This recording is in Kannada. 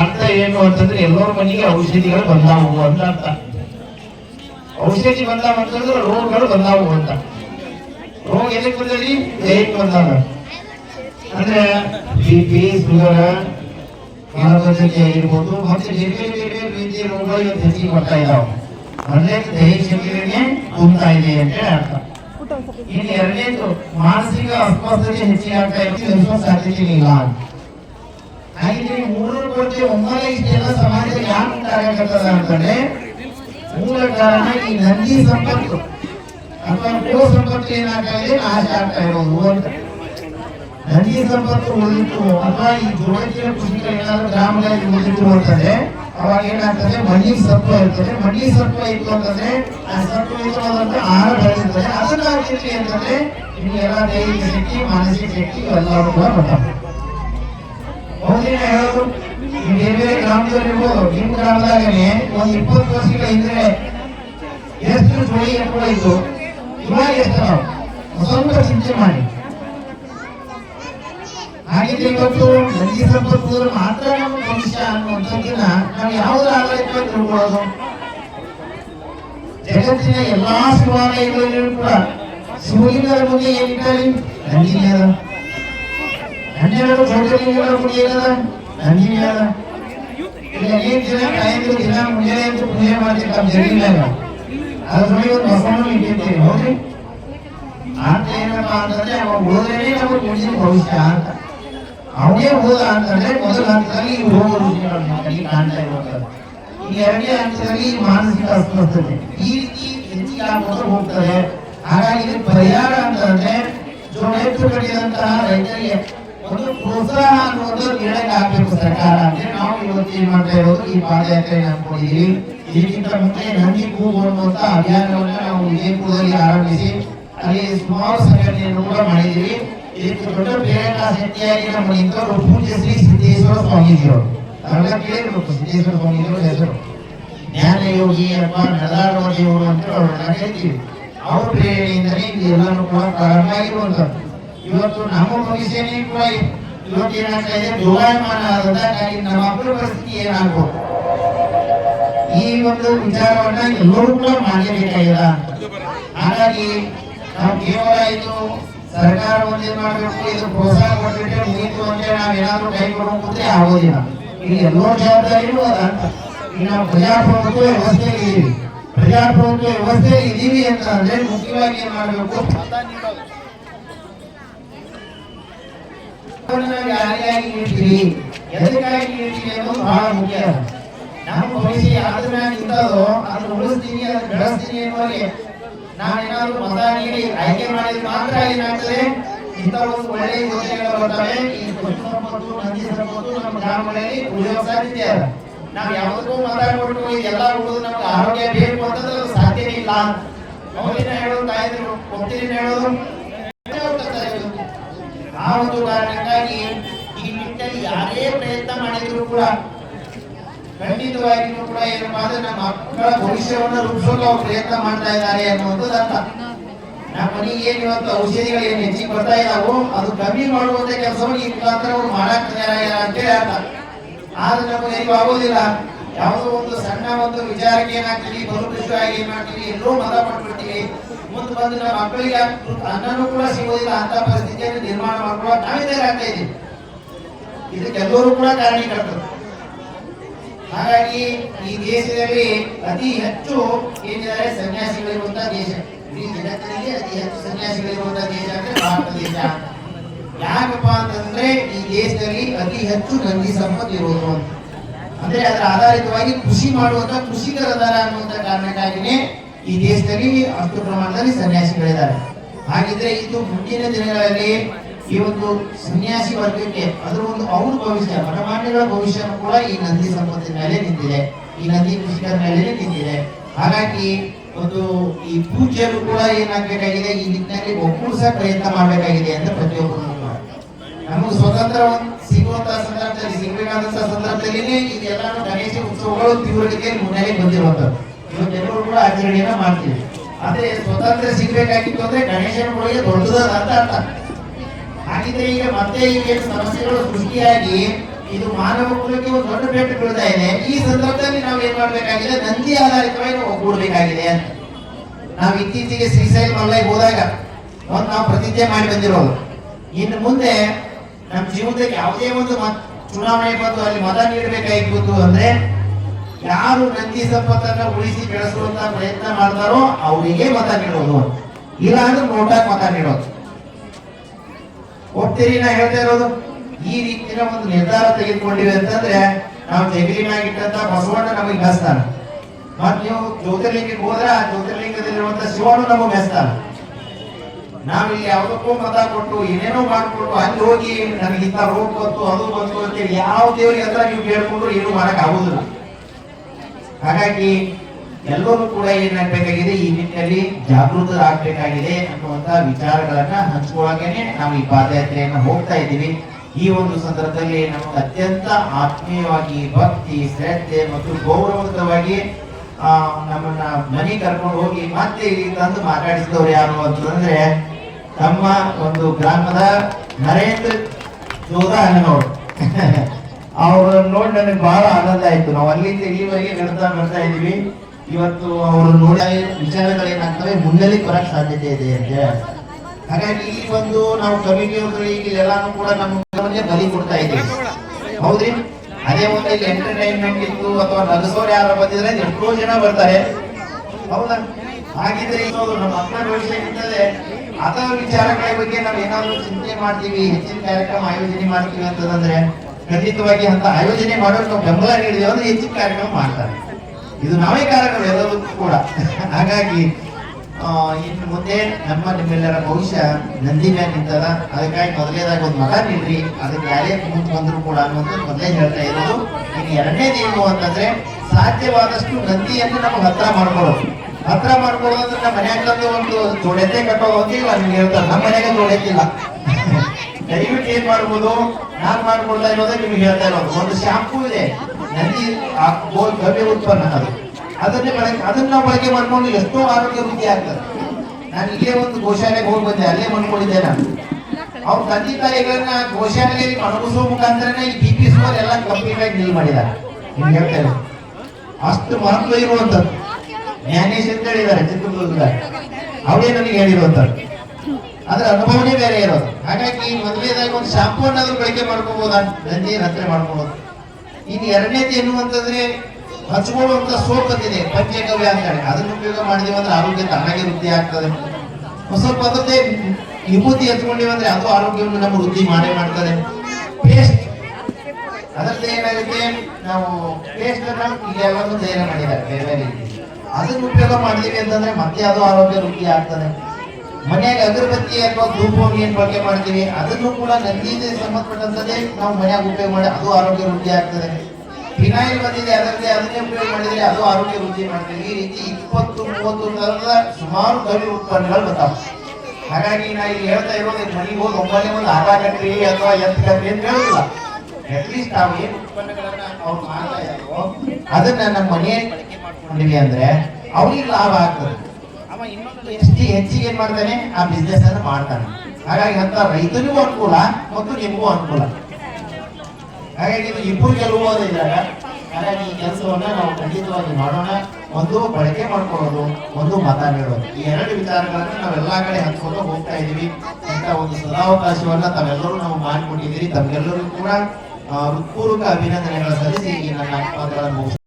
ಅರ್ಥ ಏನು ಅಂತಂದ್ರೆ ಎಲ್ಲರ ಮನೆಗೆ ಔಷಧಿಗಳು ಬಂದಾವು ಅಂತ ಅರ್ಥ. ಔಷಧಿ ಬಂದಾವ ಅಂತಂದ್ರೆ ರೋಗಗಳು ಬಂದಾವು ಅಂತ. ರೋಗ ಎಲ್ಲಿ ಬಂದದಿ? ದೇಹಕ್ಕೆ ಬಂದಾಗ ಅಂದ್ರೆ ಬಿ ಪಿ ಶುಗರ್ ಮಲಬದ್ಧತೆ ಆಗಿರ್ಬೋದು, ಮತ್ತೆ ಬೇರೆ ಬೇರೆ ರೀತಿಯ ರೋಗಗಳು ಇವತ್ತು ಹೆಚ್ಚಿಗೆ ಬರ್ತಾ ಇದಾವೆ. ಅಂದ್ರೆ ದೈಹಿಕ ಶಕ್ತಿಗಳಿಗೆ ಕುಂತಾ ಇದೆ ಅಂತ ಅರ್ಥ. ಇನ್ನು ಎರಡನೇದು ಮಾನಸಿಕ ಅಸ್ವಸ್ಥತೆ ಹೆಚ್ಚಿಗೆ ಆಗ್ತಾ ಎದುರಿಸುವ ಸಾಧ್ಯತೆ ಇಲ್ಲ ಈ ಮೂರು ಕೋಟಿ ಒಮ್ಮೆ ಇಷ್ಟೆಲ್ಲ ಸಮಾಜದಲ್ಲಿ ಯಾಕೆ ಉಂಟಾಗಕತ್ತದ ಅಂತಂದ್ರೆ ಮೂಲ ಕಾರಣ ಈ ನಂದಿ ಸಂಪತ್ತು. ಅಥವಾ ಸಂಪತ್ತು ಏನಾಗ್ತದೆ ನಾಶ ಆಗ್ತಾ ಇರೋದು ಅಂತ. ನಂದಿ ಸಂಪತ್ತು ಉಳಿದಿತ್ತು. ಅಥವಾ ಈ ಗ್ರಾಮಗಳಲ್ಲಿ ಅಂತಂದ್ರೆ ಅವಾಗ ಏನಾಗ್ತದೆ? ಮಣ್ಣಿಗೆ ಸತ್ವ ಇರ್ತದೆ. ಮಣ್ಣಿಗೆ ಸತ್ವ ಇತ್ತು ಅಂತಂದ್ರೆ ಆ ಸತ್ವ ಆಹಾರ ಬೆಳೆದಿರ್ತದೆ. ಅದನ್ನ ಅಂತಂದ್ರೆ ನಿಮ್ಗೆಲ್ಲ ದೈಹಿಕ ಶಕ್ತಿ, ಮಾನಸಿಕ ಶಕ್ತಿ ಎಲ್ಲರೂ ಕೂಡ ಬರ್ತಾವೆ ನೀವು ಬೇರೆ ಬೇರೆ ಗ್ರಾಮದಲ್ಲಿ ಇರ್ಬೋದು ನಿಮ್ಮ ಗ್ರಾಮದಾಗನೇ ಒಂದು ಇಪ್ಪತ್ತು ವರ್ಷಗಳ ಹಿಂದೆ ಎಷ್ಟು ಜೋಳಿ ಎತ್ತುಗಳು ಇತ್ತು. ಇವಾಗ ಎಷ್ಟು ನಾವು ಚಿಂತೆ ಮಾಡಿ. ಹಾಗಿದ್ರೆ ಇವತ್ತು ನದಿ ಸಂಪತ್ತು ಮಾತ್ರ ನಮ್ಮ ಮನುಷ್ಯ ಅನ್ನುವಂಥದ್ದನ್ನ ನಾವು ಯಾವುದ್ರ ಆಧಾರಿತ ತಿಳ್ಕೊಳ್ಳೋದು? ಜಗತ್ತಿನ ಎಲ್ಲಾ ಶಿವಾಲಯಗಳಲ್ಲಿಯೂ ಕೂಡ ಶಿವಲಿಂಗದ ಮುಂದೆ ಏನಿದ್ದಾರೆ ನಂದಿನಿ ಅದ ಹನ್ನೆರಡು ಜ್ಯೋತಿರ್ಲಿಂಗಗಳ ಮುಂದೆ ಏನದ ನಂದಿನಿ ಅದ ಈಗ ಅನೇಕ ಜನ ತಾಯಂದಿರು ದಿನ ಮುಂಜಾನೆ ಅಂತ ಪೂಜೆ ಮಾಡ್ತಿರ್ತಾರೆ ಜಗತ್ತಿನಾಗ ಅದ್ರ ಜೊತೆಗೆ ಒಂದು ಬಸವಣ್ಣನ ಇಟ್ಟಿರ್ತೀವಿ ಹೌದ್ರಿ ಅಂತ ಏನಪ್ಪಾ ಅಂತಂದ್ರೆ ಅವ ಹೋದ್ರೇನೆ ನಮಗೆ ಮುಂದಿನ ಭವಿಷ್ಯ ಅಂತ ಅವನೇ ಹೋದ ಅಂತಂದ್ರೆ ಮೊದಲ ಹಂತದಲ್ಲಿ ಈ ರೋಗ ರುಜಿನಗಳು ನಮ್ಮ ಕಣ್ಣಿಗೆ ಕಾಣ್ತಾ ಇರುವಂತದ್ದು ಈ ಎರಡನೇ ಹಂತದಲ್ಲಿ ಈ ಮಾನಸಿಕ ಅಸ್ವಸ್ಥತೆ ಈ ರೀತಿ ಹೆಚ್ಚಿಗೆ ಆಗೋದು ಹೋಗ್ತದೆ ಹಾಗಾಗಿ ಇದಕ್ಕೆ ಪರಿಹಾರ ಅಂತಂದ್ರೆ ಜೋಡೆತ್ತು ಕಡಿದಂತಹ ರೈತರಿಗೆ ಒಂದು ಪ್ರೋತ್ಸಾಹ ಅನ್ನೋದು ನೀಡಕ್ಕೆ ಆಗ್ಬೇಕು ಸರ್ಕಾರ ಅಂದ್ರೆ ನಾವು ಇವತ್ತು ಏನ್ ಮಾಡ್ತಾ ಇರೋದು? ಈ ಪಾದಯಾತ್ರೆ ಅನ್ಕೊಂಡಿದ್ವಿ ಇದಕ್ಕಿಂತ ಮುಂಚೆ ನಂದಿ ಕೂಗು ಅನ್ನುವಂತ ಅಭಿಯಾನವನ್ನ ನಾವು ವಿಜಯಪುರದಲ್ಲಿ ಆರಂಭಿಸಿ, ಅಲ್ಲಿ ಸುಮಾರು ಸಂಘಟನೆಯನ್ನು ಕೂಡ ಮಾಡಿದೀವಿ ಇದಕ್ಕೆ ದೊಡ್ಡ ಪ್ರೇರಣಾ ಶಕ್ತಿಯಾಗಿ ನಮ್ಮ ಇಂಥವ್ರು ಪೂಜ್ಯ ಶ್ರೀ ಸಿದ್ದೇಶ್ವರ ಸ್ವಾಮೀಜಿಯವರು. ಅವೆಲ್ಲ ಕೇಳಿರ್ಬೇಕು ಸಿದ್ದೇಶ್ವರ ಸ್ವಾಮೀಜಿಯವರ ಹೆಸರು. ಜ್ಞಾನ ಯೋಗಿ ಅಪ್ಪ ನದಾಡುವ ದೇವರು ಅಂತ ಹೇಳ್ತೀವಿ ಅವ್ರ ಪ್ರೇರಣೆಯಿಂದಲೇ ಇದು ಎಲ್ಲಾನು ಕೂಡ ಪ್ರಾರಂಭ ಆಗಿರುವಂತದ್ದು ಇವತ್ತು ನಮ್ಮ ಭವಿಷ್ಯನೇ ಕೂಡ ಇವತ್ತು ಏನಾಗ್ತಾ ಇದೆ. ಜೋಗಾಯಮಾನ ಆದಾಗ ನಮ್ಮ ಮಕ್ಕಳ ಪರಿಸ್ಥಿತಿ ಏನಾಗ್ಬೋದು? ಈ ಒಂದು ವಿಚಾರವನ್ನ ಎಲ್ಲರೂ ಕೂಡ ಮಾಡಲೇಬೇಕಾಗಿಲ್ಲ ಹಾಗಾಗಿ ನಾವು ಕೇವಲ ಇದು ಸರ್ಕಾರ ಒಂದೇ ಮಾಡಬೇಕು, ಇದು ಪ್ರೋತ್ಸಾಹ ಕೊಟ್ಬಿಟ್ರೆ ಮುಗಿತು ಅಂದ್ರೆ ನಾವೇನಾದ್ರೂ ಕೈ ಕೊಡೋಕೆ ಆಗೋದಿಲ್ಲ. ಇಲ್ಲಿ ಎಲ್ಲೋ ಜವಾಬ್ದಾರಿನೂ ಅದ ಈಗ ನಾವು ಪ್ರಜಾಪ್ರಭುತ್ವ ವ್ಯವಸ್ಥೆಯಲ್ಲಿ ಇದ್ದೀವಿ ಪ್ರಜಾಪ್ರಭುತ್ವ ವ್ಯವಸ್ಥೆಯಲ್ಲಿ ಇದ್ದೀವಿ ಅಂತ ಅಂದ್ರೆ ಮುಖ್ಯವಾಗಿ ಏನ್ ಮಾಡಬೇಕು ನಾವು ಯಾರಿಗಾಗಿ ನೀಡ್ತೀವಿ ಎದಕ್ಕಾಗಿ ನೀಡ್ತೀವಿ ಅನ್ನೋದು ಬಹಳ ಮುಖ್ಯ. ನಮ್ಮ ಭವಿಷ್ಯ ಯಾವ್ದ್ರ ನಿಂತದೋ ಅದನ್ನ ಉಳಿಸ್ತೀನಿ, ಅದನ್ನ ಬೆಳೆಸ್ತೀನಿ ಅನ್ನುವಲ್ಲಿ ನಾವೇನಾದ್ರೂ ಮತ ನೀಡಿ ಆಯ್ಕೆ ಮಾಡಿದ್ರೆ ಮಾತ್ರ ಏನಾಗ್ತದೆ ಇಂಥ ಒಳ್ಳೆಯ ಬರ್ತವೆ. ಈ ನದಿ ಸಂಪತ್ತು ನಮ್ಮ ಉಳಿಯುವ ಸಾಧ್ಯತೆ ಅದ ನಾವು ಯಾವುದಕ್ಕೂ ಮತ ಕೊಟ್ಟು ಎಲ್ಲ ಉಳಿದು ನಮ್ಗೆ ಆರೋಗ್ಯ ಬೇಕು ಅಂತಂದ್ರೆ ಅದು ಸಾಧ್ಯನೇ ಇಲ್ಲ. ಮೌಲಿನ ಹೇಳೋದು ತಾಯಿದ್ರು ಒತ್ತಿನ ಹೇಳೋದು. ಒಂದು ಕಾರಣಕ್ಕಾಗಿ ಈ ನಿಟ್ಟಿನಲ್ಲಿ ಯಾರೇ ಪ್ರಯತ್ನ ಮಾಡಿದ್ರು ಕೂಡ ಖಂಡಿತವಾಗಿಯೂ ಕೂಡ ಏನಪ್ಪಾ ಅಂದ್ರೆ ನಮ್ಮ ಮಕ್ಕಳ ಭವಿಷ್ಯವನ್ನ ರೂಪಿಸಲು ಅವ್ರು ಪ್ರಯತ್ನ ಮಾಡ್ತಾ ಇದ್ದಾರೆ ಅನ್ನುವಂಥದ್ದು ಅರ್ಥ. ನಮ್ಮ ಮನೆಗೆ ಏನು ಇವತ್ತು ಔಷಧಿಗಳು ಏನು ಹೆಚ್ಚಿಗೆ ಬರ್ತಾ ಇದಾವೋ ಅದು ಕಮ್ಮಿ ಮಾಡುವಂತ ಕೆಲಸವನ್ನು ಈ ಮುಖಾಂತರ ಅವ್ರು ಮಾಡಕ್ ತಯಾರಾಗಿಲ್ಲ ಅಂತೇಳಿ ಅರ್ಥ. ಆದ್ರೆ ನಮಗೆ ಏನು ಆಗೋದಿಲ್ಲ. ಯಾವುದೋ ಒಂದು ಸಣ್ಣ ಒಂದು ವಿಚಾರಕ್ಕೆ ಏನಾಗ್ತೀವಿ ಬಲುಪೃಷ್ಟವಾಗಿ ಏನ್ ಮಾಡ್ತೀವಿ ಎಲ್ಲೋ ಮತ ಪಡ್ಬಿಡ್ತೀವಿ ಮುಂದೆ ಬಂದು ನಮ್ಮ ಮಕ್ಕಳಿಗೆ ಅನ್ನನೂ ಕೂಡ ಸಿಗೋದಿಲ್ಲ ಅಂತ ಪರಿಸ್ಥಿತಿಯನ್ನು ನಿರ್ಮಾಣ ಮಾಡ್ಕೊಳ್ಳೋ ಇದೆ. ಇದಕ್ಕೆಲ್ಲರೂ ಕೂಡ ಕಾರಣೀಕರ್ತರು. ಹಾಗಾಗಿ ಈ ದೇಶದಲ್ಲಿ ಅತಿ ಹೆಚ್ಚು ಏನಿದ್ದಾರೆ ಸನ್ಯಾಸಿಗಳಿರುವಂತಹ ದೇಶ. ಇಡೀ ಜಗತ್ತಿನಲ್ಲಿ ಅತಿ ಹೆಚ್ಚು ಸನ್ಯಾಸಿಗಳಿರುವಂತಹ ದೇಶ ಅಂದ್ರೆ ಭಾರತ ದೇಶ. ಯಾಕಪ್ಪ ಅಂತಂದ್ರೆ ಈ ದೇಶದಲ್ಲಿ ಅತಿ ಹೆಚ್ಚು ನಂದಿ ಸಂಪತ್ತು ಇರೋದು ಅಂತ. ಅಂದ್ರೆ ಅದರ ಆಧಾರಿತವಾಗಿ ಕೃಷಿ ಮಾಡುವಂತ ಕೃಷಿಕರದಾರ ಅನ್ನುವಂತ ಕಾರಣಕ್ಕಾಗಿನೇ ಈ ದೇಶದಲ್ಲಿ ಅಷ್ಟು ಪ್ರಮಾಣದಲ್ಲಿ ಸನ್ಯಾಸಿಗಳಿದ್ದಾರೆ. ಹಾಗಿದ್ರೆ ಇದು ಮುಂದಿನ ದಿನಗಳಲ್ಲಿ ಈ ಒಂದು ಸನ್ಯಾಸಿ ವರ್ಗಕ್ಕೆ ಅದರ ಒಂದು ಅವ್ರ ಭವಿಷ್ಯ, ಮಠಮಾನ್ಯಗಳ ಭವಿಷ್ಯ ಕೂಡ ಈ ನಂದಿ ಸಂಪತ್ತಿನ ಮೇಲೆ ನಿಂತಿದೆ. ಈ ನಂದಿ ಕೃಷಿಕರ ಮೇಲೆ ನಿಂತಿದೆ. ಹಾಗಾಗಿ ಒಂದು ಈ ಪೂಜೆಯಲ್ಲೂ ಕೂಡ ಏನಾಗಬೇಕಾಗಿದೆ, ಈ ನಿಟ್ಟಿನಲ್ಲಿ ಒಕ್ಕೂಡಿಸ ಪ್ರಯತ್ನ ಮಾಡಬೇಕಾಗಿದೆ ಅಂತ ಪ್ರತಿಯೊಬ್ಬರು ನಮಗೆ ಸ್ವತಂತ್ರ ಸಿಗುವಂತಹ ಸಂದರ್ಭದಲ್ಲಿ ಸಿಗಬೇಕಾದಂತಹ ಸಂದರ್ಭದಲ್ಲಿ ಇದೆಲ್ಲ ಗಣೇಶ ಉತ್ಸವಗಳು ತಿಳುವಳಿಕೆ ಮುನ್ನೆಲೆ ಬಂದಿರುವಂತದ್ದು ಇವತ್ತೆಲ್ಲರೂ ಕೂಡ ಆಚರಣೆಯನ್ನ ಮಾಡ್ತೀವಿ ಆದ್ರೆ ಸ್ವತಂತ್ರ ಸಿಗಬೇಕಾಗಿತ್ತು ಅಂದ್ರೆ ಗಣೇಶನ ಒಳಗೆ ದೊಡ್ಡದಾದ ಅಂತ ಅರ್ಥ. ಹಾಗಿದ್ರೆ ಈಗ ಮತ್ತೆ ಈಗ ಸಮಸ್ಯೆಗಳು ಸೃಷ್ಟಿಯಾಗಿ ಇದು ಮಾನವ ಕುಲಕ್ಕೆ ಒಂದು ದೊಡ್ಡ ಪೇಟೆ ಬೀಳ್ತಾ ಇದೆ. ಈ ಸಂದರ್ಭದಲ್ಲಿ ನಾವು ಏನ್ ಮಾಡ್ಬೇಕಾಗಿದೆ? ನಂದಿ ಆಧಾರಿತವಾಗಿ ನಾವು ಒಗ್ಗೂಡ್ಬೇಕಾಗಿದೆ ಅಂತ. ನಾವು ಇತ್ತೀಚೆಗೆ ಶ್ರೀಶೈಲ ಮಲ್ಲೈ ಹೋದಾಗ ಒಂದು ನಾವು ಪ್ರತಿಜ್ಞೆ ಮಾಡಿ ಬಂದಿರೋದು. ಇನ್ನು ಮುಂದೆ ನಮ್ಮ ಜೀವನದಲ್ಲಿ ಯಾವುದೇ ಒಂದು ಚುನಾವಣೆ ಬಂದು ಅಲ್ಲಿ ಮತ ನೀಡಬೇಕಾಗಿತ್ತು ಅಂದ್ರೆ ಯಾರು ನಂದಿ ಸಂಪತ್ತನ್ನ ಉಳಿಸಿ ಬೆಳೆಸುವಂತ ಪ್ರಯತ್ನ ಮಾಡ್ತಾರೋ ಅವರಿಗೆ ಮತ ನೀಡೋದು. ಇಲ್ಲ ಅಂದ್ರೆ ನೋಟಾಕ್ ಮತ ನೀಡೋದು. ಒಪ್ತೀರಿ ನಾ ಹೇಳ್ತಾ ಇರೋದು, ಈ ರೀತಿಯ ಒಂದು ನಿರ್ಧಾರ ತೆಗೆದುಕೊಂಡಿವೆ ಅಂತಂದ್ರೆ ನಾವು ಜಗಲಿನಾಗ ಇಟ್ಟಂತ ಬಸವಣ್ಣ ನಮಗೆ ಮೆಸ್ತಾನ ಮತ್ ನೀವು ಜ್ಯೋತಿರ್ಲಿಂಗಕ್ಕೆ ಹೋದ್ರೆ ಆ ಜ್ಯೋತಿರ್ಲಿಂಗದಲ್ಲಿರುವಂತ ಶಿವನು ನಮಗೆ ಮೆಸ್ತಾನ ಇಲ್ಲಿ ಯಾವುದಕ್ಕೂ ಮತ ಕೊಟ್ಟು, ಏನೇನೋ ಮಾಡ್ಕೊಟ್ಟು ಅಲ್ಲಿ ಹೋಗಿ ನನಗೆ ಇಂಥ ರೋಗ ಬಂತು, ಅದು ಬಂತು ಅಂತೇಳಿ ಯಾವ ದೇವರಿಗೆ ಹತ್ರ ನೀವು ಕೇಳ್ಕೊಂಡ್ರು ಏನು ಮಾಡಕ್ ಆಗುದಿಲ್ಲ ಹಾಗಾಗಿ ಎಲ್ಲರೂ ಕೂಡ ಏನಾಗಬೇಕಾಗಿದೆ, ಈ ನಿಟ್ಟಿನಲ್ಲಿ ಜಾಗೃತರಾಗಬೇಕಾಗಿದೆ ಅನ್ನುವಂತ ವಿಚಾರಗಳನ್ನ ಹಂಚುವಾಗೇನೆ ನಾವು ಈ ಪಾದಯಾತ್ರೆಯನ್ನ ಹೋಗ್ತಾ ಇದ್ದೀವಿ. ಈ ಒಂದು ಸಂದರ್ಭದಲ್ಲಿ ನಮ್ಗೆ ಅತ್ಯಂತ ಆತ್ಮೀಯವಾಗಿ ಭಕ್ತಿ, ಶ್ರದ್ಧೆ ಮತ್ತು ಗೌರವಯುತವಾಗಿ ನಮ್ಮನ್ನ ಮನೆ ಕರ್ಕೊಂಡು ಹೋಗಿ ಮತ್ತೆ ಇಲ್ಲಿ ತಂದು ಮಾತಾಡಿಸಿದವರು ಯಾರು ಅಂತಂದ್ರೆ ತಮ್ಮ ಒಂದು ಗ್ರಾಮದ ನರೇಂದ್ರ ಜೋಧ ಅನ್ನೋರು ಅವ್ರನ್ನ ನೋಡಿ ನನಗೆ ಬಹಳ ಆನಂದ ಆಯ್ತು. ನಾವು ಅಲ್ಲಿಂದ ಇಲ್ಲಿವರೆಗೆ ನಡ್ತಾ ಬರ್ತಾ ಇದೀವಿ ಇವತ್ತು ಅವರು ನೋಡಿದ ವಿಚಾರಗಳೇನಾಗ್ತವೆ, ಮುನ್ನೆಲೆ ಬರಕ್ ಸಾಧ್ಯತೆ ಇದೆ ಅಂತ. ಹಾಗಾಗಿ ಈ ಒಂದು ನಾವು ಕಮ್ಯುನಿಟಿಯವ್ರು ಎಲ್ಲಾನು ಕೂಡ ಗಮನಕ್ಕೆ ಬಲಿ ಕೊಡ್ತಾ ಇದ್ದೀವಿ. ಹೌದ್ರಿ? ಅದೇ ಒಂದು ಇಲ್ಲಿ ಎಂಟರ್ಟೈನ್ಮೆಂಟ್ ಇತ್ತು, ಅಥವಾ ನಗಸೋರು ಯಾರು ಬಂದಿದ್ರೆ ಎಷ್ಟೋ ಜನ ಬರ್ತಾರೆ. ಹೌದಾ? ಹಾಗಿದ್ರೆ ನಮ್ಮ ಮಕ್ಕಳ ಭವಿಷ್ಯ ಇರ್ತದೆ ಅಥವಾ ವಿಚಾರಗಳ ಬಗ್ಗೆ ನಾವು ಏನಾದ್ರು ಚಿಂತೆ ಮಾಡ್ತೀವಿ, ಹೆಚ್ಚಿನ ಕಾರ್ಯಕ್ರಮ ಆಯೋಜನೆ ಮಾಡ್ತೀವಿ ಅಂತಂದ್ರೆ ಖಂಡಿತವಾಗಿ ಅಂತ ಆಯೋಜನೆ ಮಾಡೋದು ನಾವು ಬೆಂಬಲ ನೀಡಿದೀವಿ ಅಂದ್ರೆ ಹೆಚ್ಚಿನ ಕಾರ್ಯಕ್ರಮ ಮಾಡ್ತಾರೆ. ಇದು ನಾವೇ ಕಾರಣ ಎಲ್ಲದಕ್ಕೂ ಕೂಡ. ಹಾಗಾಗಿ ಇನ್ನು ಮುಂದೆ ನಮ್ಮ ನಿಮ್ಮೆಲ್ಲರ ಭವಿಷ್ಯ ನಂದಿ ಮ್ಯಾಗ ನಿಂತದ ಅದಕ್ಕಾಗಿ ಮೊದಲೇದಾಗಿ ಒಂದು ಮಗ ನೀಡ್ರಿ. ಅದಕ್ಕೆ ಯಾರೇ ಮುಂದೆ ಬಂದರೂ ಕೂಡ ಅನ್ನೋದು ಮೊದಲೇ ಹೇಳ್ತಾ ಇರೋದು. ಇನ್ನು ಎರಡನೇ ಏನು ಅಂತಂದ್ರೆ, ಸಾಧ್ಯವಾದಷ್ಟು ನಂದಿಯನ್ನು ನಮಗೆ ಹತ್ರ ಮಾಡ್ಕೊಳ್ಳೋದು. ಹತ್ರ ಮಾಡ್ಕೊಳ್ಳೋದು ಅಂದ್ರೆ ನಮ್ಮ ಮನ್ಯಾಗ ತಂದು ಒಂದು ಜೋಡೆತ್ತೆ ಕಟ್ಟೋ ಹೋಗಿಲ್ಲ ನಿಮ್ಗೆ ಹೇಳ್ತಾರೆ. ನಮ್ಮ ಮನೆಗೆ ಜೋಡೆತ್ತಿಲ್ಲ ದಯವಿಟ್ಟು ಏನ್ ಮಾಡ್ಬೋದು? ನಾನ್ ಮಾಡ್ಕೊಳ್ತಾ ಇರೋದೇ ನಿಮ್ಗೆ ಹೇಳ್ತಾ ಇರೋದು. ಒಂದು ಶಾಂಪೂ ಇದೆ. ನಂದಿ ಗವ್ಯ ಉತ್ಪನ್ನ ಅದು. ಅದನ್ನೇ ಬಳಕೆ ಅದನ್ನ ಬಳಕೆ ಮಾಡ್ಕೊಂಡು ಎಷ್ಟೋ ಆರೋಗ್ಯ ವೃದ್ಧಿ ಆಗ್ತದೆ. ನಾನು ಇಲ್ಲೇ ಒಂದು ಗೋಶಾಲೆಗೆ ಹೋಗಿ ಬಂದೆ, ಅಲ್ಲೇ ಮಾಡ್ಕೊಂಡಿದ್ದೆ ನಾನು. ಅವ್ರ ತಂದೆ ತಾಯಿಗಳನ್ನ ಗೋಶಾಲೆಗೆ ಅಣಗಿಸುವ ಮುಖಾಂತರನೇ ಈ ಬಿ ಪಿ ಸುಮಾರು ಎಲ್ಲ ಕಂಪ್ಲೀಟ್ ಆಗಿ ನಿಲ್ ಮಾಡಿದ್ದಾರೆ. ನಿಮ್ಗೆ ಹೇಳ್ತೇನೆ ಅಷ್ಟು ಮಹತ್ವ ಇರುವಂತದ್ದು ಜ್ಞಾನೇಶ್ ಅಂತ ಹೇಳಿದ್ದಾರೆ ಚಿತ್ರದುರ್ಗದಾಗ ಅವಳೇ ನನಗೆ ಹೇಳಿರುವಂತದ್ದು ಅದರ ಅನುಭವನೇ ಬೇರೆ ಇರೋದು. ಹಾಗಾಗಿ ಮದುವೆದಾಗ ಒಂದು ಶಾಂಪೂ ಅನ್ನಾದ್ರೂ ಬಳಕೆ ಮಾಡ್ಕೋಬಹುದಾ ನಂದಿ ರಚನೆ ಮಾಡ್ಕೋಬಹುದು ಇನ್ನು ಎರಡನೇದು ಏನು ಅಂತಂದ್ರೆ ಹಚ್ಕೊಳ್ಳುವಂತ ಸೋಪ್ ಬಂದಿದೆ ಪಂಚಗವ್ಯ ಅಂತ ಹೇಳಿ ಅದನ್ನು ಉಪಯೋಗ ಮಾಡಿದೀವಿ ಅಂದ್ರೆ ಆರೋಗ್ಯ ತಾನಾಗೆ ವೃದ್ಧಿ ಆಗ್ತದೆ. ಸ್ವಲ್ಪ ಅದಕ್ಕೆ ವಿಭೂತಿ ಹಚ್ಕೊಂಡಿವಿ ಅಂದ್ರೆ ಅದು ಆರೋಗ್ಯವನ್ನು ನಮ್ಮ ವೃದ್ಧಿ ಮಾಡೇ ಮಾಡ್ತದೆ. ಪೇಸ್ಟ್. ಅದರಲ್ಲಿ ಏನಾಗುತ್ತೆ? ನಾವು ಪೇಸ್ಟ್ ಅನ್ನು ತಯಾರು ಮಾಡಿದ್ದಾರೆ, ಬೇರೆ ಬೇರೆ ಅದನ್ನ ಉಪಯೋಗ ಮಾಡಿದೀವಿ ಅಂತಂದ್ರೆ ಮತ್ತೆ ಅದು ಆರೋಗ್ಯ ವೃದ್ಧಿ ಆಗ್ತದೆ. ಮನೆಯಾಗ ಅಗರಬತ್ತಿ ಅಥವಾ ಧೂಪವನ್ನು ಏನು ಬಳಕೆ ಮಾಡ್ತೀವಿ, ಅದನ್ನು ಕೂಡ ನಂದಿಗೆ ಸಂಬಂಧಪಟ್ಟಂಥದ್ದೇ ನಾವು ಮನೆಯಾಗ ಉಪಯೋಗ ಮಾಡಿ, ಅದು ಆರೋಗ್ಯ ವೃದ್ಧಿ ಆಗ್ತದೆ. ಫಿನಾಯಿಲ್ ಬಂದಿದೆ, ಅದರಲ್ಲಿ ಅದನ್ನೇ ಉಪಯೋಗ ಮಾಡಿದರೆ ಅದು ಆರೋಗ್ಯ ವೃದ್ಧಿ ಮಾಡ್ತದೆ. ಈ ರೀತಿ ಇಪ್ಪತ್ತು, ಮೂವತ್ತು ತರದ ಸುಮಾರು ಗವಿ ಉತ್ಪನ್ನಗಳು ಬರ್ತಾವೆ. ಹಾಗಾಗಿ ನಾ ಇಲ್ಲಿ ಹೇಳ್ತಾ ಇರೋದು ಮನೆಗೆ ಹೋಗಿ ಒಬ್ಬನೇ ಒಂದು ಆಟ ಕಟ್ಟಿ ಅಥವಾ ಎತ್ ಕಟ್ಟಿ ಅಂತ ಹೇಳುದಿಲ್ಲ. ಅಟ್ಲೀಸ್ಟ್ ನಾವು ಏನು ಉತ್ಪನ್ನಗಳನ್ನ ಅವ್ರು ಮಾಡ್ತಾ ಅದನ್ನ ನಮ್ಮ ಮನೆ ಅಂದ್ರೆ, ಅವ್ರಿಗೆ ಲಾಭ ಆಗ್ತದೆ. ಎಷ್ಟು ಹೆಚ್ಚಿಗೆ ಏನ್ ಮಾಡ್ತಾನೆ? ಆ ಬಿಸ್ನೆಸ್ ಅನ್ನು ಮಾಡ್ತಾನೆ. ಹಾಗಾಗಿ ಅಂತ ರೈತನಿಗೂ ಅನುಕೂಲ ಮತ್ತು ನಿಮಗೂ ಅನುಕೂಲ. ಹಾಗಾಗಿ ಇದು ಇಬ್ಬರು ಗೆಲುವು ಇದ್ದಾಗ, ಹಾಗಾಗಿ ಈ ಕೆಲಸವನ್ನ ನಾವು ಖಂಡಿತವಾಗಿ ಮಾಡೋಣ. ಒಂದು ಬಳಕೆ ಮಾಡ್ಕೊಳ್ಳೋದು, ಒಂದು ಮತ ನೀಡೋದು. ಈ ಎರಡು ವಿಚಾರಗಳನ್ನ ನಾವೆಲ್ಲಾ ಕಡೆ ಹಂಚ್ಕೊಂಡು ಹೋಗ್ತಾ ಇದೀವಿ ಅಂತ ಒಂದು ಸದಾವಕಾಶವನ್ನ ತಾವೆಲ್ಲರೂ ನಾವು ಮಾಡಿಕೊಟ್ಟಿದ್ದೀರಿ. ತಮ್ಗೆಲ್ಲರಿಗೂ ಕೂಡ ಹೃತ್ಪೂರ್ವಕ ಅಭಿನಂದನೆಗಳ ಸಲ್ಲಿಸಿ ಈ ನನ್ನ.